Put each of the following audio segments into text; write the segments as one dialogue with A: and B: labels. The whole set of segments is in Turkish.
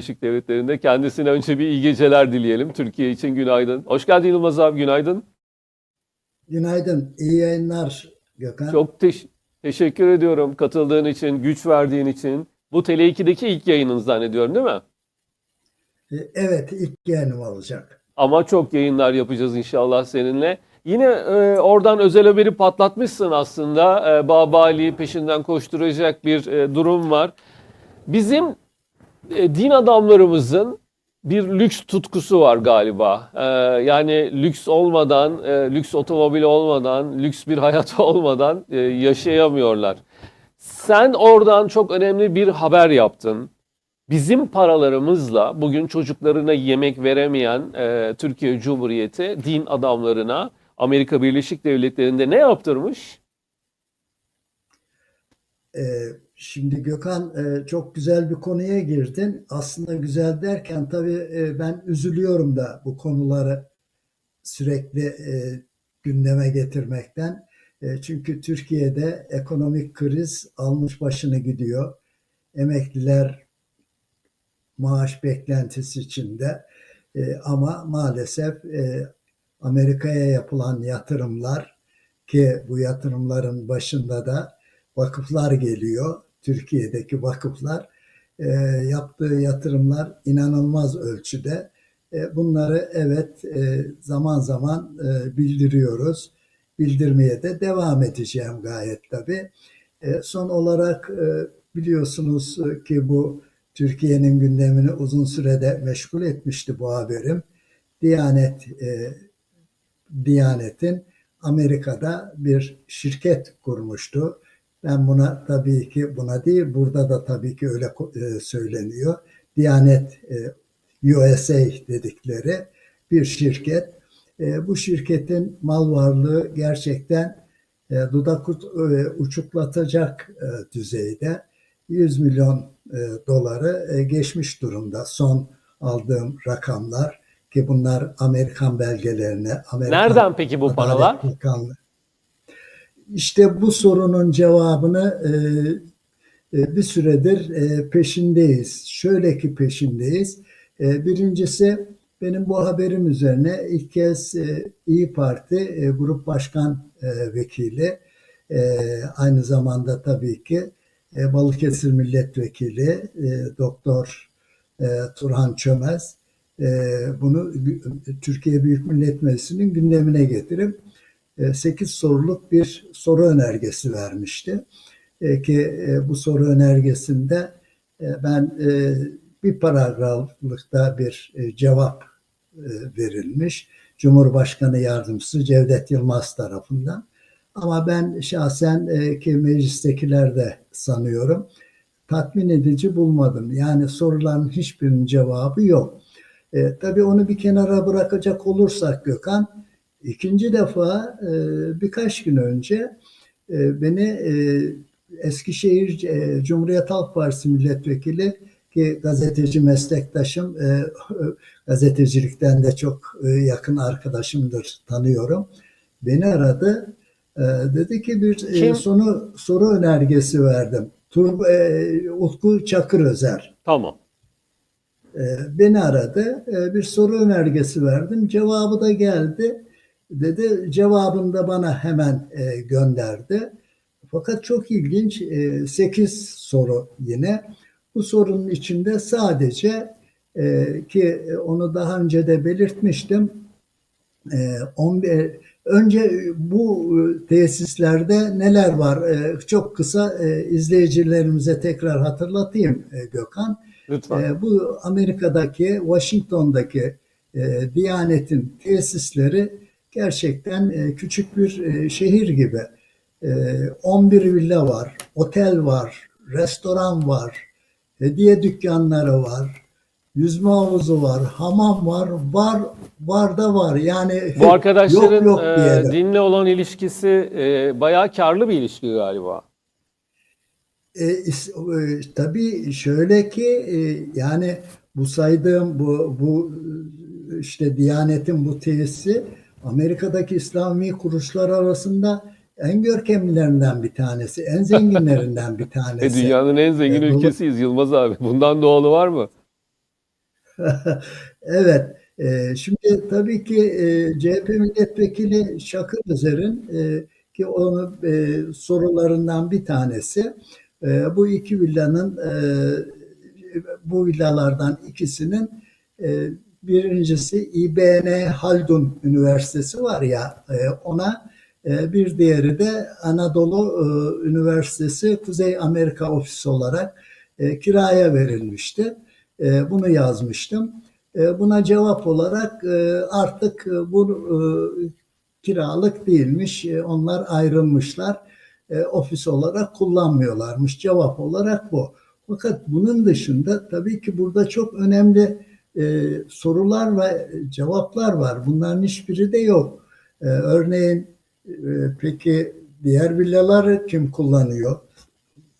A: Birleşik Devletleri'nde. Kendisine önce bir iyi geceler dileyelim. Türkiye için günaydın. Hoş geldin Yılmaz abi, günaydın.
B: Günaydın, iyi yayınlar Gökhan.
A: Çok teş- teşekkür ediyorum katıldığın için, güç verdiğin için. Bu Tele2'deki ilk yayının zannediyorum değil mi?
B: E, Evet, ilk yayınım olacak.
A: Ama çok yayınlar yapacağız inşallah seninle. Yine e, oradan özel haberi patlatmışsın aslında. E, Baba Ali peşinden koşturacak bir e, durum var. Bizim e, din adamlarımızın bir lüks tutkusu var galiba. E, yani lüks olmadan, e, lüks otomobil olmadan, lüks bir hayat olmadan yaşayamıyorlar. Sen oradan çok önemli bir haber yaptın. Bizim paralarımızla bugün çocuklarına yemek veremeyen e, Türkiye Cumhuriyeti din adamlarına Amerika Birleşik Devletleri'nde ne yaptırmış?
B: E, Şimdi Gökhan e, çok güzel bir konuya girdin. Aslında güzel derken tabii e, ben üzülüyorum da bu konuları sürekli e, gündeme getirmekten. Çünkü Türkiye'de ekonomik kriz almış başını gidiyor. Emekliler maaş beklentisi içinde. Ama maalesef Amerika'ya yapılan yatırımlar ki bu yatırımların başında da vakıflar geliyor. Türkiye'deki vakıflar e, yaptığı yatırımlar inanılmaz ölçüde. E, bunları evet e, zaman zaman e, bildiriyoruz. Bildirmeye de devam edeceğim gayet tabii. E, son olarak e, biliyorsunuz ki bu Türkiye'nin gündemini uzun sürede meşgul etmişti bu haberim. Diyanet e, Diyanet'in Amerika'da bir şirket kurmuştu. Ben buna tabii ki buna değil, burada da tabii ki öyle e, söyleniyor. Diyanet e, USA dedikleri bir şirket. E, bu şirketin mal varlığı gerçekten e, dudak e, uçuklatacak e, düzeyde 100 milyon e, doları e, geçmiş durumda. Son aldığım rakamlar ki bunlar Amerikan belgelerine, Amerikan
A: Nereden peki bu paralar?
B: Bakanlığı. İşte bu sorunun cevabını e, e, bir süredir e, peşindeyiz. Şöyle ki peşindeyiz. Birincisi benim bu haberim üzerine ilk kez İyi Parti Grup Başkan Vekili aynı zamanda tabii ki Balıkesir Milletvekili Doktor Turhan Çömez bunu Türkiye Büyük Millet Meclisi'nin gündemine getirip 8 soruluk bir soru önergesi vermişti. E, Ki e, bu soru önergesinde e, ben e, bir paragraflıkta bir e, cevap e, verilmiş. Cumhurbaşkanı Yardımcısı Cevdet Yılmaz tarafından. Ama ben şahsen e, ki meclistekiler de sanıyorum tatmin edici bulmadım. Yani soruların hiçbirinin cevabı yok. E, tabii onu bir kenara bırakacak olursak Gökhan, ikinci defa e, birkaç gün önce e, beni e, Eskişehir e, Cumhuriyet Halk Partisi milletvekili ki gazeteci meslektaşım, e, gazetecilikten de çok e, yakın arkadaşımdır, tanıyorum. Beni aradı. E, dedi ki bir e, sonu soru önergesi verdim. Tur, e, Utku Çakır Özer.
A: Tamam.
B: E, beni aradı. E, bir soru önergesi verdim. Cevabı da geldi. Dedi cevabını da bana hemen e, gönderdi. Fakat çok ilginç 8 soru yine. Bu sorunun içinde sadece e, ki onu daha önce de belirtmiştim. E, 11 önce bu tesislerde neler var? E, çok kısa e, izleyicilerimize tekrar hatırlatayım e, Gökhan.
A: Lütfen.
B: E, bu Amerika'daki, Washington'daki e, Diyanet'in tesisleri gerçekten e, küçük bir e, şehir gibi. E, 11 villa var, otel var, restoran var, hediye dükkanları var, yüzme havuzu var, hamam var, var, var da var. Yani
A: Bu arkadaşların
B: yok yok
A: e, dinle olan ilişkisi e, bayağı karlı bir ilişki galiba.
B: E, e, tabii şöyle ki e, yani bu saydığım bu bu e, işte Diyanet'in bu tesisi Amerika'daki İslami kuruluşlar arasında en görkemlilerinden bir tanesi, en zenginlerinden bir
A: E,
B: tanesi.
A: dünyanın en zengin
B: E,
A: ülkesiyiz Yılmaz abi. Bundan doğalı var mı?
B: Evet, e, şimdi tabii ki e, CHP milletvekili Şakır Özer'in e, ki onun e, sorularından bir tanesi e, bu iki villanın e, bu villalardan ikisinin e, birincisi İBN Haldun Üniversitesi var ya e, ona e, bir diğeri de Anadolu e, Üniversitesi Kuzey Amerika Ofisi olarak kiraya verilmişti. Bunu yazmıştım. Buna cevap olarak artık bu kiralık değilmiş. Onlar ayrılmışlar. Ofis olarak kullanmıyorlarmış. Cevap olarak bu. Fakat bunun dışında tabii ki burada çok önemli e, sorular ve cevaplar var. Bunların hiçbiri de yok. E, örneğin e, peki diğer villaları kim kullanıyor?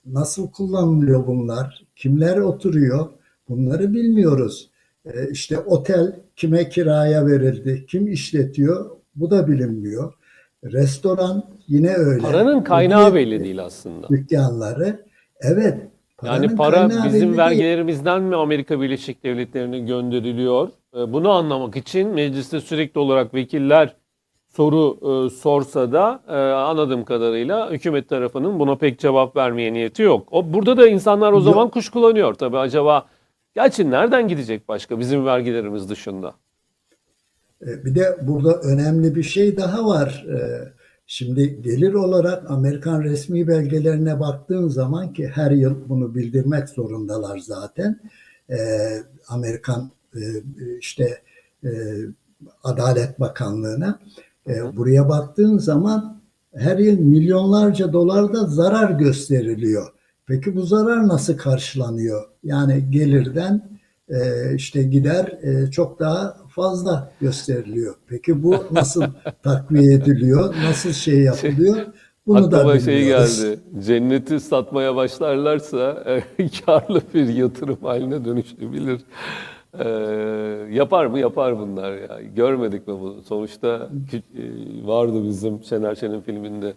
B: Nasıl kullanılıyor bunlar? Kimler oturuyor? Bunları bilmiyoruz. E, işte otel kime kiraya verildi? Kim işletiyor? Bu da bilinmiyor. Restoran yine öyle.
A: Paranın kaynağı
B: Bu
A: belli değil aslında.
B: Dükkanları. Evet.
A: Yani para bizim vergilerimizden mi Amerika Birleşik Devletleri'ne gönderiliyor? E, Bunu anlamak için mecliste sürekli olarak vekiller soru e, sorsa da e, anladığım kadarıyla hükümet tarafının buna pek cevap vermeye niyeti yok. O burada da insanlar o
B: Yok.
A: zaman kuşkulanıyor tabii acaba gerçi nereden gidecek başka bizim vergilerimiz dışında?
B: E, Bir de burada önemli bir şey daha var. E, Şimdi gelir olarak Amerikan resmi belgelerine baktığın zaman ki her yıl bunu bildirmek zorundalar zaten. E, Amerikan e, işte e, Adalet Bakanlığı'na. E, Buraya baktığın zaman her yıl milyonlarca dolarda zarar gösteriliyor. Peki bu zarar nasıl karşılanıyor? Yani gelirden e, işte gider e, çok daha fazla gösteriliyor. Peki bu nasıl takviye ediliyor? Nasıl şey yapılıyor? Bunu da
A: Aklıma şey
B: bilmiyoruz.
A: geldi. Cenneti satmaya başlarlarsa e, karlı bir yatırım haline dönüşebilir. E, yapar mı? Yapar bunlar ya. Görmedik mi bunu? Sonuçta e, vardı bizim Şener Şen'in filminde.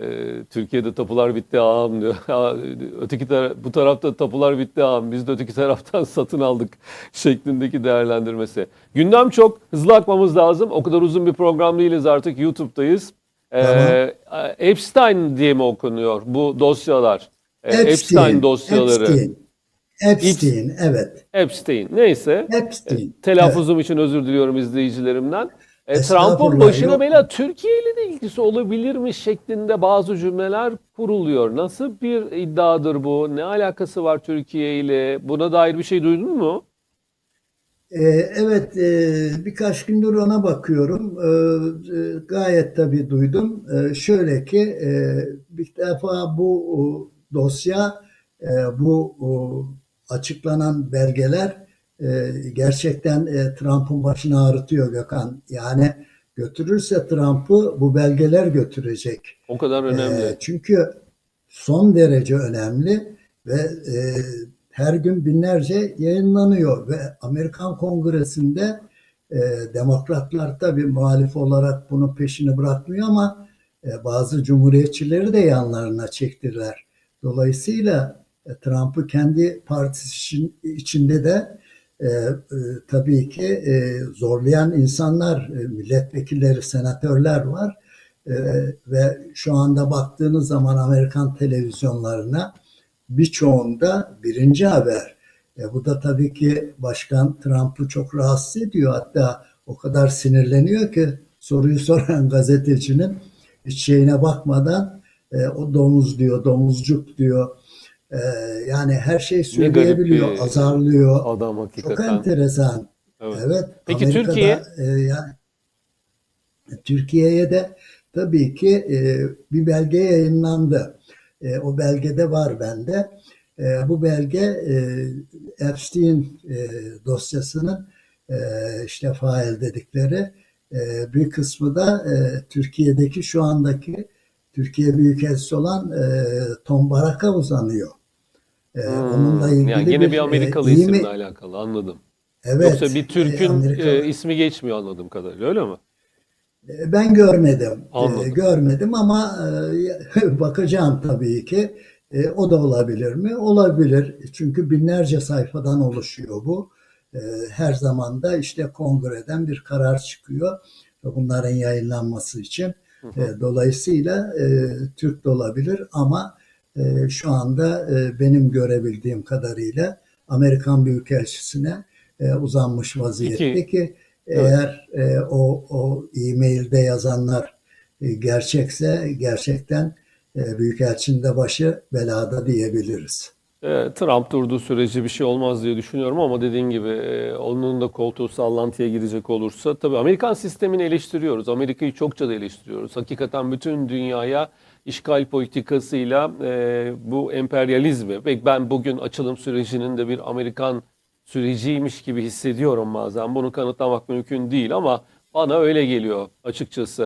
A: E, Türkiye'de tapular bitti ağam diyor. Öteki tara- bu tarafta tapular bitti ağam. Biz de öteki taraftan satın aldık şeklindeki değerlendirmesi. Gündem çok. Hızlı akmamız lazım. O kadar uzun bir program değiliz artık. YouTube'dayız. Ee, Epstein diye mi okunuyor bu dosyalar? Ee, Epstein, dosyaları.
B: Epstein. Epstein, evet.
A: Epstein. Neyse.
B: Epstein.
A: Telaffuzum için özür diliyorum izleyicilerimden. E, Trump'ın başına
B: yok.
A: bela Türkiye ile de ilgisi olabilir mi şeklinde bazı cümleler kuruluyor. Nasıl bir iddiadır bu? Ne alakası var Türkiye ile? Buna dair bir şey duydun mu?
B: Ee, evet, e, birkaç gündür ona bakıyorum. Ee, e, gayet tabii duydum. Ee, şöyle ki, e, bir defa bu o, dosya, e, bu o, açıklanan belgeler e, gerçekten e, Trump'ın başını ağrıtıyor Gökhan. Yani götürürse Trump'ı bu belgeler götürecek.
A: O kadar önemli.
B: E, çünkü son derece önemli ve e, her gün binlerce yayınlanıyor ve Amerikan Kongresi'nde e, demokratlar tabii muhalif olarak bunun peşini bırakmıyor ama e, bazı cumhuriyetçileri de yanlarına çektiler. Dolayısıyla e, Trump'ı kendi partisi için, içinde de e, e, tabii ki e, zorlayan insanlar, e, milletvekilleri, senatörler var. E, ve şu anda baktığınız zaman Amerikan televizyonlarına birçoğunda birinci haber. E, bu da tabii ki Başkan Trump'ı çok rahatsız ediyor. Hatta o kadar sinirleniyor ki soruyu soran gazetecinin hiç şeyine bakmadan e, o domuz diyor, domuzcuk diyor. E, yani her şey söyleyebiliyor,
A: bir
B: azarlıyor.
A: Adam
B: Çok
A: hakikaten.
B: enteresan.
A: Evet.
B: Evet.
A: Peki
B: Amerika'da,
A: Türkiye?
B: e, yani Türkiye'ye de tabii ki e, bir belge yayınlandı. E, o belgede var bende. E, bu belge e, Epstein e, dosyasının e, işte fail dedikleri e, bir kısmı da e, Türkiye'deki şu andaki Türkiye Büyükelçisi olan e, Tom Barak'a uzanıyor. E,
A: Hmm,
B: onunla ilgili
A: yani yine bir
B: e,
A: Amerikalı
B: mi-
A: isimle alakalı anladım.
B: Evet.
A: Yoksa bir
B: e,
A: Türk'ün
B: Amerikalı-
A: e, ismi geçmiyor anladığım kadarıyla öyle mi?
B: E, Ben görmedim.
A: Anladım.
B: E, görmedim ama e, bakacağım tabii ki. E, o da olabilir mi? Olabilir. Çünkü binlerce sayfadan oluşuyor bu. E, her zaman da işte kongreden bir karar çıkıyor bunların yayınlanması için. E, dolayısıyla e, Türk de olabilir ama e, şu anda e, benim görebildiğim kadarıyla Amerikan Büyükelçisi'ne e, uzanmış vaziyette
A: Peki,
B: ki eğer e, o, o e-mailde yazanlar e, gerçekse gerçekten e, Büyükelçinin de başı belada diyebiliriz.
A: E, Trump durduğu sürece bir şey olmaz diye düşünüyorum ama dediğin gibi e, onun da koltuğu sallantıya girecek olursa tabii Amerikan sistemini eleştiriyoruz. Amerika'yı çokça da eleştiriyoruz. Hakikaten bütün dünyaya işgal politikasıyla e, bu emperyalizmi ve ben bugün açılım sürecinin de bir Amerikan süreciymiş gibi hissediyorum bazen. Bunu kanıtlamak mümkün değil ama bana öyle geliyor açıkçası.